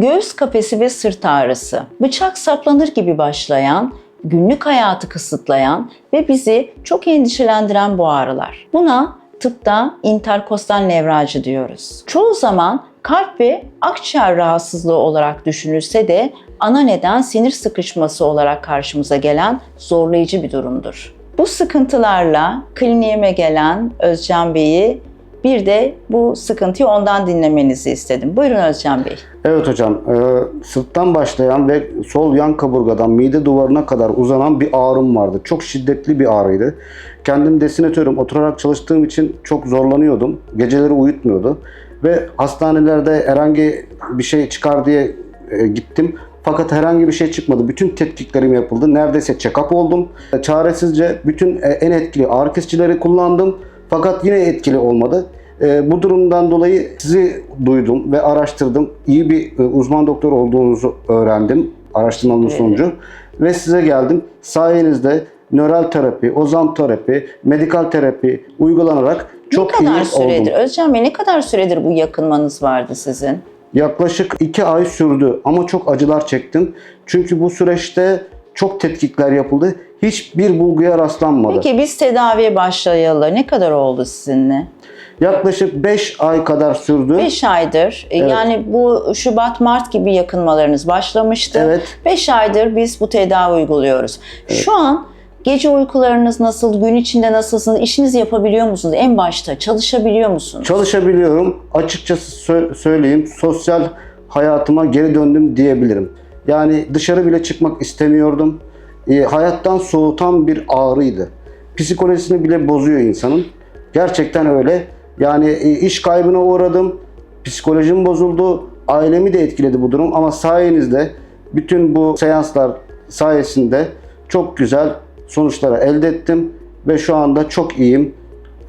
Göğüs kafesi ve sırt ağrısı. Bıçak saplanır gibi başlayan, günlük hayatı kısıtlayan ve bizi çok endişelendiren bu ağrılar. Buna tıpta interkostal nevralji diyoruz. Çoğu zaman kalp ve akciğer rahatsızlığı olarak düşünülse de ana neden sinir sıkışması olarak karşımıza gelen zorlayıcı bir durumdur. Bu sıkıntılarla kliniğime gelen Özcan Bey'i bir de bu sıkıntıyı ondan dinlemenizi istedim. Buyurun Özcan Bey. Evet hocam, e, sırttan başlayan ve sol yan kaburgadan mide duvarına kadar uzanan bir ağrım vardı. Çok şiddetli bir ağrıydı. Kendim desinatörüm, oturarak çalıştığım için çok zorlanıyordum. Geceleri uyutmuyordu. Ve hastanelerde herhangi bir şey çıkar diye e, gittim. Fakat herhangi bir şey çıkmadı. Bütün tetkiklerim yapıldı. Neredeyse check-up oldum. E, Çaresizce bütün e, en etkili ağrı kesicileri kullandım. Fakat yine etkili olmadı. E, bu durumdan dolayı sizi duydum ve araştırdım. İyi bir e, uzman doktor olduğunuzu öğrendim araştırmamın sonucu. Ve size geldim. Sayenizde nöral terapi, ozan terapi, medikal terapi uygulanarak çok ne kadar iyi süredir? oldum. Özcan Bey ne kadar süredir bu yakınmanız vardı sizin? Yaklaşık iki ay sürdü ama çok acılar çektim. Çünkü bu süreçte çok tetkikler yapıldı. Hiçbir bulguya rastlanmadı. Peki biz tedaviye başlayalı ne kadar oldu sizinle? Yaklaşık 5 ay kadar sürdü. 5 aydır. E, Yani bu Şubat Mart gibi yakınmalarınız başlamıştı. Evet. 5 aydır biz bu tedavi uyguluyoruz. Şu an gece uykularınız nasıl? Gün içinde nasılsınız? İşinizi yapabiliyor musunuz? En başta çalışabiliyor musunuz? Çalışabiliyorum. Açıkçası sö- söyleyeyim sosyal hayatıma geri döndüm diyebilirim. Yani dışarı bile çıkmak istemiyordum. E, hayattan soğutan bir ağrıydı. Psikolojisini bile bozuyor insanın. Gerçekten öyle. Yani e, iş kaybına uğradım. Psikolojim bozuldu. Ailemi de etkiledi bu durum ama sayenizde bütün bu seanslar sayesinde çok güzel sonuçları elde ettim ve şu anda çok iyiyim.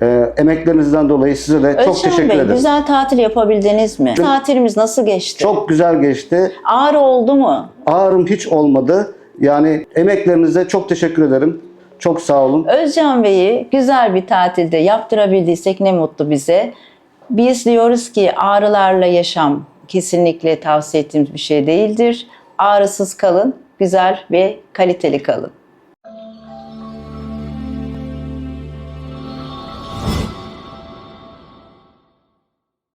Ee, emeklerinizden dolayı size de çok Özcan teşekkür Bey, ederim. güzel tatil yapabildiniz mi? Tatilimiz nasıl geçti? Çok güzel geçti. Ağrı oldu mu? Ağrım hiç olmadı. Yani emeklerinize çok teşekkür ederim. Çok sağ olun. Özcan Bey'i güzel bir tatilde yaptırabildiysek ne mutlu bize. Biz diyoruz ki ağrılarla yaşam kesinlikle tavsiye ettiğimiz bir şey değildir. Ağrısız kalın, güzel ve kaliteli kalın.